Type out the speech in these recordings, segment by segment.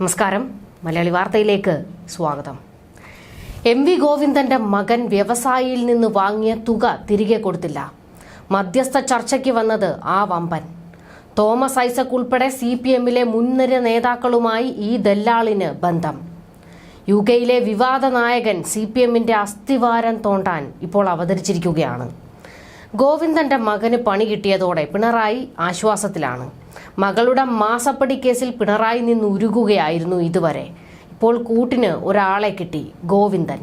നമസ്കാരം. മലയാളി വാർത്തയിലേക്ക് സ്വാഗതം. എം വി ഗോവിന്ദന്റെ മകൻ വ്യവസായിയിൽ നിന്ന് വാങ്ങിയ തുക തിരികെ കൊടുത്തില്ല. മധ്യസ്ഥ ചർച്ചയ്ക്ക് വന്നത് ആ വമ്പൻ. തോമസ് ഐസക് ഉൾപ്പെടെ സി പി എമ്മിലെ മുൻനിര നേതാക്കളുമായി ഈ ദല്ലാളിന് ബന്ധം. യു കെയിലെ വിവാദ നായകൻ സി പി എമ്മിന്റെ അസ്ഥിവാരം തോണ്ടാൻ ഇപ്പോൾ അവതരിച്ചിരിക്കുകയാണ്. ഗോവിന്ദന്റെ മകന് പണി കിട്ടിയതോടെ പിണറായി ആശ്വാസത്തിലാണ്. മകളുടെ മാസപ്പടി കേസിൽ പിണറായി നിന്ന് ഉരുകുകയായിരുന്നു ഇതുവരെ. ഇപ്പോൾ കൂട്ടിന് ഒരാളെ കിട്ടി ഗോവിന്ദൻ.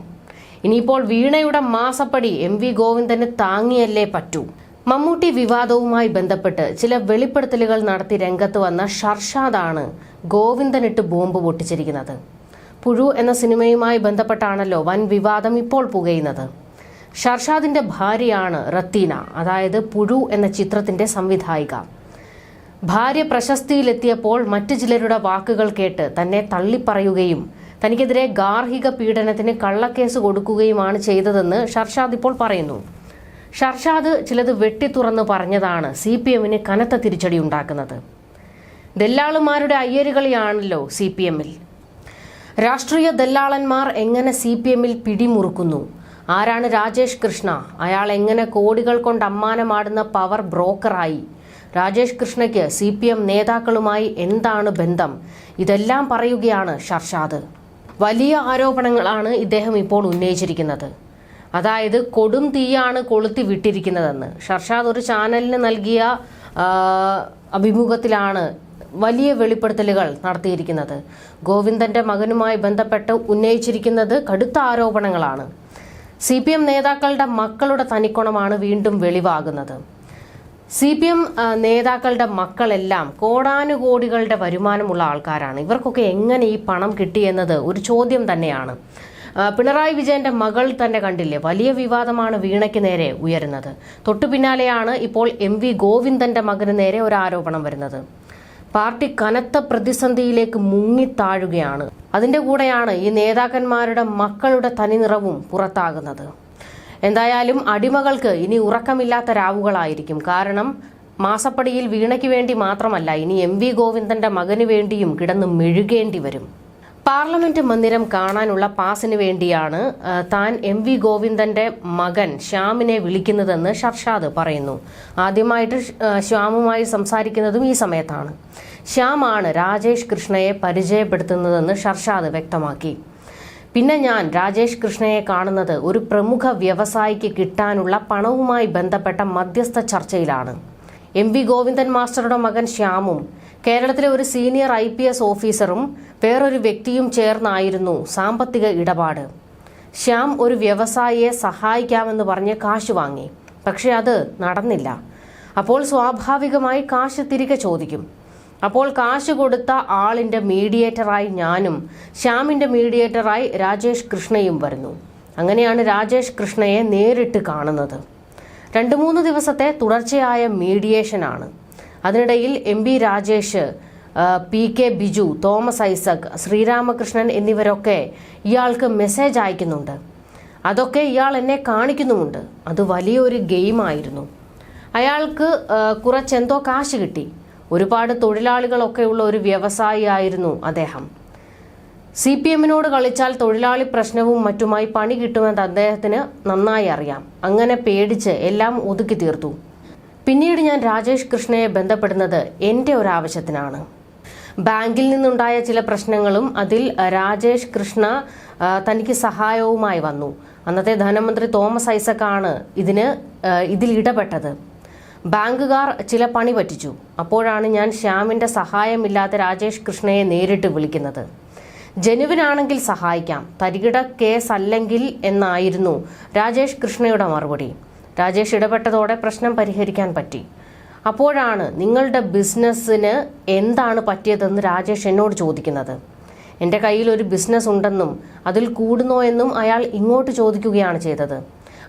ഇനിയിപ്പോൾ വീണയുടെ മാസപ്പടി എം വി ഗോവിന്ദന് താങ്ങിയല്ലേ പറ്റൂ. മമ്മൂട്ടി വിവാദവുമായി ബന്ധപ്പെട്ട് ചില വെളിപ്പെടുത്തലുകൾ നടത്തി രംഗത്ത് വന്ന ഷർഷാദാണ് ഗോവിന്ദനിട്ട് ബോംബ് പൊട്ടിച്ചിരിക്കുന്നത്. പുഴു എന്ന സിനിമയുമായി ബന്ധപ്പെട്ടാണല്ലോ വൻ വിവാദം ഇപ്പോൾ പുകയുന്നത്. ഷർഷാദിന്റെ ഭാര്യയാണ് റത്തീന അതായത് പുഴു എന്ന ചിത്രത്തിന്റെ സംവിധായിക. ഭാര്യ പ്രശസ്തിയിലെത്തിയപ്പോൾ മറ്റു ചിലരുടെ വാക്കുകൾ കേട്ട് തന്നെ തള്ളിപ്പറയുകയും തനിക്കെതിരെ ഗാർഹിക പീഡനത്തിന് കള്ളക്കേസ് കൊടുക്കുകയുമാണ് ചെയ്തതെന്ന് ഷർഷാദ് ഇപ്പോൾ പറയുന്നു. ഷർഷാദ് ചിലത് വെട്ടിത്തുറന്ന് പറഞ്ഞതാണ് സി പി എമ്മിന് കനത്ത തിരിച്ചടി ഉണ്ടാക്കുന്നത്. ദല്ലാളുമാരുടെ അയ്യരുകളിയാണല്ലോ സി പി എമ്മിൽ. രാഷ്ട്രീയ ദല്ലാളന്മാർ എങ്ങനെ സി പി എമ്മിൽ പിടിമുറുക്കുന്നു? ആരാണ് രാജേഷ് കൃഷ്ണ? അയാൾ എങ്ങനെ കോടികൾ കൊണ്ട് അമ്മാനമാടുന്ന പവർ ബ്രോക്കറായി? രാജേഷ് കൃഷ്ണയ്ക്ക് സി പി എം നേതാക്കളുമായി എന്താണ് ബന്ധം? ഇതെല്ലാം പറയുകയാണ് ഷർഷാദ്. വലിയ ആരോപണങ്ങളാണ് ഇദ്ദേഹം ഇപ്പോൾ ഉന്നയിച്ചിരിക്കുന്നത്. അതായത് കൊടും തീയാണ് കൊളുത്തി വിട്ടിരിക്കുന്നതെന്ന്. ഷർഷാദ് ഒരു ചാനലിന് നൽകിയ അഭിമുഖത്തിലാണ് വലിയ വെളിപ്പെടുത്തലുകൾ നടത്തിയിരിക്കുന്നത്. ഗോവിന്ദന്റെ മകനുമായി ബന്ധപ്പെട്ട് ഉന്നയിച്ചിരിക്കുന്നത് കടുത്ത ആരോപണങ്ങളാണ്. സി പി എം നേതാക്കളുടെ മക്കളുടെ തനിക്കുണമാണ് വീണ്ടും വെളിവാകുന്നത്. സി പി എം നേതാക്കളുടെ മക്കളെല്ലാം കോടാനുകോടികളുടെ വരുമാനമുള്ള ആൾക്കാരാണ്. ഇവർക്കൊക്കെ എങ്ങനെ ഈ പണം കിട്ടിയെന്നത് ഒരു ചോദ്യം തന്നെയാണ്. പിണറായി വിജയന്റെ മകൾ തന്നെ കണ്ടില്ലേ? വലിയ വിവാദമാണ് വീണയ്ക്ക് നേരെ ഉയരുന്നത്. തൊട്ടു പിന്നാലെയാണ് ഇപ്പോൾ എം വി ഗോവിന്ദന്റെ മകന് നേരെ ഒരു ആരോപണം വരുന്നത്. പാർട്ടി കനത്ത പ്രതിസന്ധിയിലേക്ക് മുങ്ങിത്താഴുകയാണ്. അതിന്റെ കൂടെയാണ് ഈ നേതാക്കന്മാരുടെ മക്കളുടെ തനിനിറവും പുറത്താകുന്നത്. എന്തായാലും അടിമകൾക്ക് ഇനി ഉറക്കമില്ലാത്ത രാവുകളായിരിക്കും. കാരണം മാസപ്പടിയിൽ വീണയ്ക്ക് വേണ്ടി മാത്രമല്ല ഇനി എം വി ഗോവിന്ദന്റെ മകന് വേണ്ടിയും കിടന്ന് മെഴുകേണ്ടി വരും. പാർലമെന്റ് മന്ദിരം കാണാനുള്ള പാസിന് വേണ്ടിയാണ് താൻ എം വി ഗോവിന്ദന്റെ മകൻ ശ്യാമിനെ വിളിക്കുന്നതെന്ന് ഷർഷാദ് പറയുന്നു. ആദ്യമായിട്ട് ശ്യാമുമായി സംസാരിക്കുന്നതും ഈ സമയത്താണ്. ശ്യാമാണ് രാജേഷ് കൃഷ്ണയെ പരിചയപ്പെടുത്തുന്നതെന്ന് ഷർഷാദ് വ്യക്തമാക്കി. പിന്നെ ഞാൻ രാജേഷ് കൃഷ്ണയെ കാണുന്നത് ഒരു പ്രമുഖ വ്യവസായിക്ക് കിട്ടാനുള്ള പണവുമായി ബന്ധപ്പെട്ട മധ്യസ്ഥ ചർച്ചയിലാണ്. എം വി ഗോവിന്ദൻ മാസ്റ്ററുടെ മകൻ ശ്യാമും കേരളത്തിലെ ഒരു സീനിയർ ഐ പി എസ് ഓഫീസറും വേറൊരു വ്യക്തിയും ചേർന്നായിരുന്നു സാമ്പത്തിക ഇടപാട്. ശ്യാം ഒരു വ്യവസായിയെ സഹായിക്കാമെന്ന് പറഞ്ഞ് കാശ് വാങ്ങി. പക്ഷെ അത് നടന്നില്ല. അപ്പോൾ സ്വാഭാവികമായി കാശ് തിരികെ ചോദിക്കും. അപ്പോൾ കാശ് കൊടുത്ത ആളിന്റെ മീഡിയേറ്ററായി ഞാനും ശ്യാമിന്റെ മീഡിയേറ്ററായി രാജേഷ് കൃഷ്ണയും വരുന്നു. അങ്ങനെയാണ് രാജേഷ് കൃഷ്ണയെ നേരിട്ട് കാണുന്നത്. രണ്ട് മൂന്ന് ദിവസത്തെ തുടർച്ചയായ മീഡിയേഷനാണ്. അതിനിടയിൽ M B Rajesh P K Biju Thomas Isaac Sreeramakrishnan എന്നിവരൊക്കെ ഇയാൾക്ക് മെസ്സേജ് അയക്കുന്നുണ്ട്. അതൊക്കെ ഇയാൾ എന്നെ കാണിക്കുന്നുമുണ്ട്. അത് വലിയൊരു ഗെയിമായിരുന്നു. അയാൾക്ക് കുറച്ചെന്തോ കാശ് കിട്ടി. ഒരുപാട് തൊഴിലാളികളൊക്കെ ഉള്ള ഒരു വ്യവസായി ആയിരുന്നു അദ്ദേഹം. സി പി എമ്മിനോട് കളിച്ചാൽ തൊഴിലാളി പ്രശ്നവും മറ്റുമായി പണി കിട്ടുമെന്ന് അദ്ദേഹത്തിന് നന്നായി അറിയാം. അങ്ങനെ പേടിച്ച് എല്ലാം ഒതുക്കി തീർത്തു. പിന്നീട് ഞാൻ രാജേഷ് കൃഷ്ണയെ ബന്ധപ്പെടുന്നത് എന്റെ ഒരു ആവശ്യത്തിനാണ് ബാങ്കിൽ നിന്നുണ്ടായ ചില പ്രശ്നങ്ങളും അതിൽ രാജേഷ് കൃഷ്ണ തനിക്ക് സഹായവുമായി വന്നു. അന്നത്തെ ധനമന്ത്രി തോമസ് ഐസക്കാണ് ഇതിന് ഇതിൽ ഇടപെട്ടത്. ബാങ്കുകാർ ചില പണി പറ്റിച്ചു. അപ്പോഴാണ് ഞാൻ ശ്യാമിന്റെ സഹായമില്ലാത്ത രാജേഷ് കൃഷ്ണയെ നേരിട്ട് വിളിക്കുന്നത്. ജനുവിനാണെങ്കിൽ സഹായിക്കാം. തരികിട കേസ് അല്ലെങ്കിൽ എന്നായിരുന്നു രാജേഷ് കൃഷ്ണയുടെ മറുപടി. രാജേഷ് ഇടപെട്ടതോടെ പ്രശ്നം പരിഹരിക്കാൻ പറ്റി. അപ്പോഴാണ് നിങ്ങളുടെ ബിസിനസ്സിന് എന്താണ് പറ്റിയതെന്ന് രാജേഷ് എന്നോട് ചോദിക്കുന്നത്. എന്റെ കയ്യിൽ ഒരു ബിസിനസ് ഉണ്ടെന്നും അതിൽ കൂടുന്നോ എന്നും അയാൾ ഇങ്ങോട്ട് ചോദിക്കുകയാണ് ചെയ്തത്.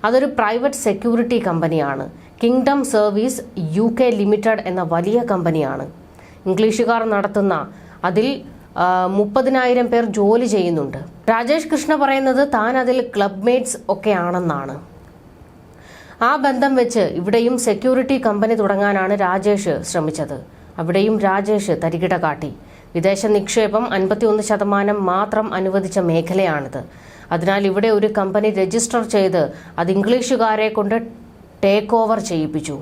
അതൊരു പ്രൈവറ്റ് സെക്യൂരിറ്റി കമ്പനിയാണ്. Kingdom Service U K Limited എന്ന വലിയ കമ്പനിയാണ്. ഇംഗ്ലീഷുകാർ നടത്തുന്ന അതിൽ മുപ്പതിനായിരം പേർ ജോലി ചെയ്യുന്നുണ്ട്. രാജേഷ് കൃഷ്ണ പറയുന്നത് താൻ അതിൽ ക്ലബ് മേറ്റ്സ് ഒക്കെ ആണെന്നാണ്. ആ ബന്ധം വെച്ച് ഇവിടെയും സെക്യൂരിറ്റി കമ്പനി തുടങ്ങാനാണ് രാജേഷ് ശ്രമിച്ചത്. അവിടെയും രാജേഷ് തരികിട കാട്ടി. വിദേശ നിക്ഷേപം അൻപത്തിയൊന്ന് ശതമാനം മാത്രം അനുവദിച്ച മേഖലയാണിത്. അതിനാൽ ഇവിടെ ഒരു കമ്പനി രജിസ്റ്റർ ചെയ്ത് അത് ഇംഗ്ലീഷുകാരെ കൊണ്ട് ടേക്ക് ഓവർ ചെയ്യിപ്പിച്ചു.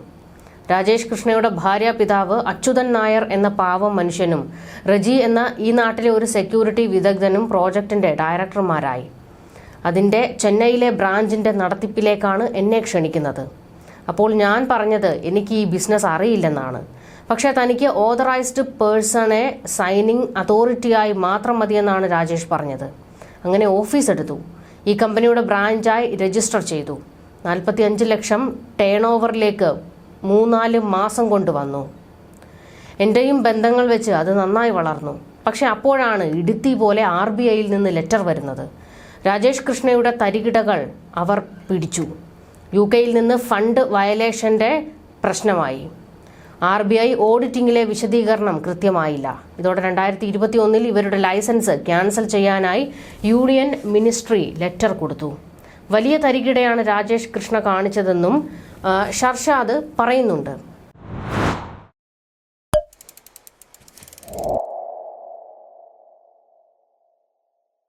രാജേഷ് കൃഷ്ണയുടെ ഭാര്യ പിതാവ് അച്യുതൻ നായർ എന്ന പാവം മനുഷ്യനും റജി എന്ന ഈ നാട്ടിലെ ഒരു സെക്യൂരിറ്റി വിദഗ്ധനും പ്രോജക്ടിന്റെ ഡയറക്ടർമാരായി. അതിന്റെ ചെന്നൈയിലെ ബ്രാഞ്ചിന്റെ നടത്തിപ്പിലേക്കാണ് എന്നെ ക്ഷണിക്കുന്നത്. അപ്പോൾ ഞാൻ പറഞ്ഞത് എനിക്ക് ഈ ബിസിനസ് അറിയില്ലെന്നാണ്. പക്ഷേ തനിക്ക് ഓതറൈസ്ഡ് പേഴ്സണെ സൈനിങ് അതോറിറ്റിയായി മാത്രം മതിയെന്നാണ് രാജേഷ് പറഞ്ഞത്. അങ്ങനെ ഓഫീസ് എടുത്തു. ഈ കമ്പനിയുടെ ബ്രാഞ്ചായി രജിസ്റ്റർ ചെയ്തു. നാൽപ്പത്തി അഞ്ച് ലക്ഷം ടേൺ ഓവറിലേക്ക് മൂന്നാൽ മാസം കൊണ്ട് വന്നു. എന്റെയും ബന്ധങ്ങൾ വെച്ച് അത് നന്നായി വളർന്നു. പക്ഷെ അപ്പോഴാണ് ഇടുത്തി പോലെ ആർ ബി ഐയിൽ നിന്ന് ലെറ്റർ വരുന്നത്. രാജേഷ് കൃഷ്ണയുടെ തരികിടകൾ അവർ പിടിച്ചു. യു കെയിൽ നിന്ന് ഫണ്ട് വയലേഷന്റെ പ്രശ്നമായി. ആർ ബി ഐ ഓഡിറ്റിംഗിലെ വിശദീകരണം കൃത്യമായില്ല. ഇതോടെ രണ്ടായിരത്തി ഇരുപത്തി ഒന്നിൽ ഇവരുടെ ലൈസൻസ് ക്യാൻസൽ ചെയ്യാനായി യൂണിയൻ മിനിസ്ട്രി ലെറ്റർ കൊടുത്തു. വലിയ തരികിടയാണ് രാജേഷ് കൃഷ്ണ കാണിച്ചതെന്നും ഷർഷാദ് പറയുന്നുണ്ട്.